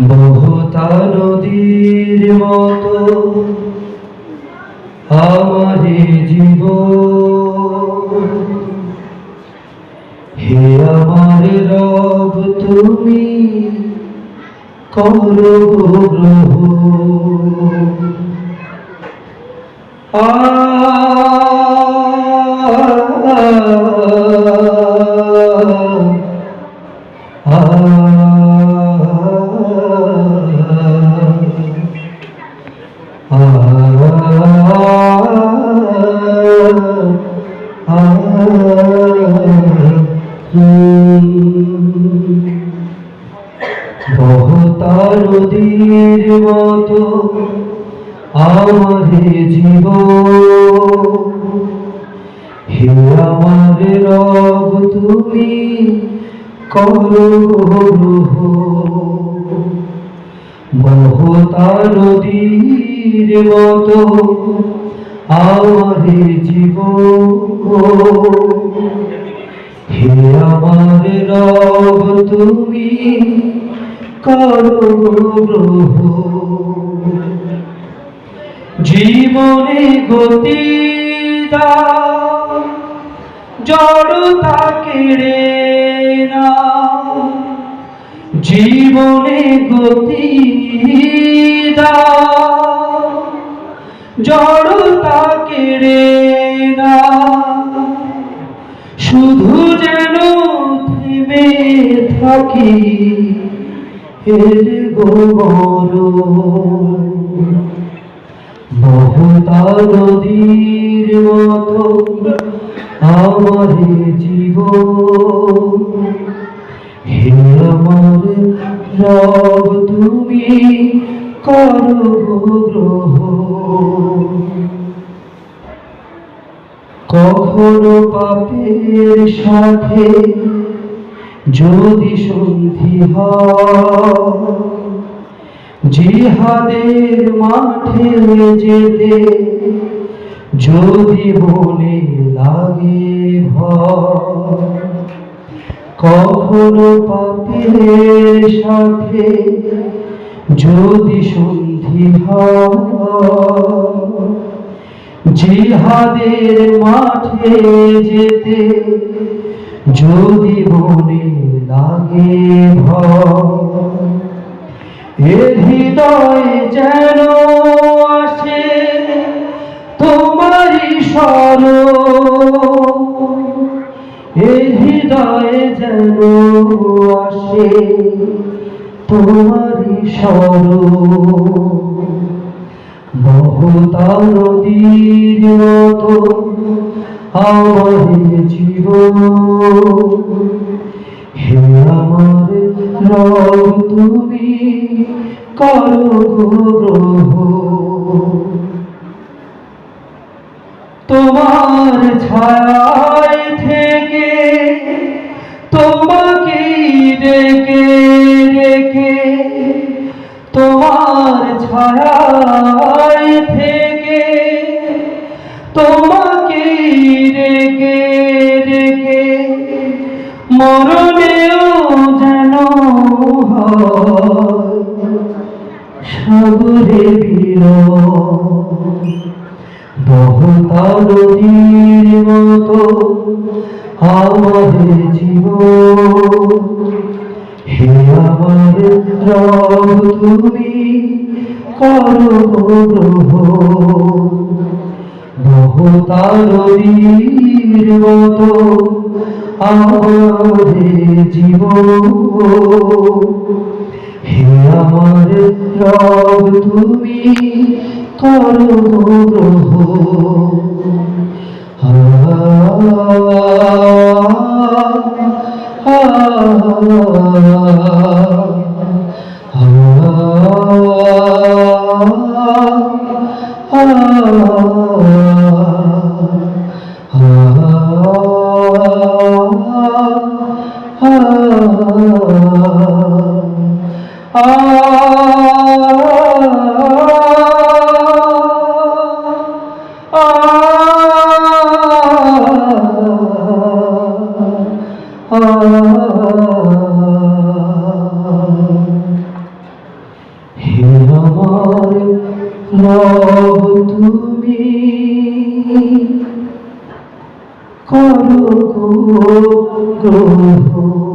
বহুতা নদীর মতো আমারে জীব। হে আমার রব তুমি করো গ্রহ নদীর মতো আমারে জীব হে আমার রব তুমি করো বহুতা নদীর মতো আমারে জীব হে আমার রব তুমি করো জীবনে গতি জড়তা কেড়ে জীবনে গতি জড়তা কেড়ে না শুধু যেন থেমে থাকি এর গোবর বহুতা নদীর মতো আমার জীব হে আমার রব, তুমি করো গ্রহ। কখনো পাপের সাথে যদি সন্ধি জিহাদের মাঠে যেতে যদি মনে লাগে ভয়। কখনো পাপের সাথে যদি সন্ধি জিহাদের মাঠে যেতে যদি মনে লাগে ভয়, এ হৃদয় যেন হৃদয় যেন আসে তোমারই স্বর বহুতা নদীর মতো আমার জীবন হে আমার রব, তুমি করো ডেকে ডেকে মরণেও যেন হয় সাগরে বীর বহুতা নদীর মতো আমাদের জীব হে আমার রব, তুমি করো গ্রহ অহতা নদীর মতো আমাদের জীব হে আমার রব তুমি করো গ্রহ Oh হে আমার রব তুমি করো গো গ্রহ।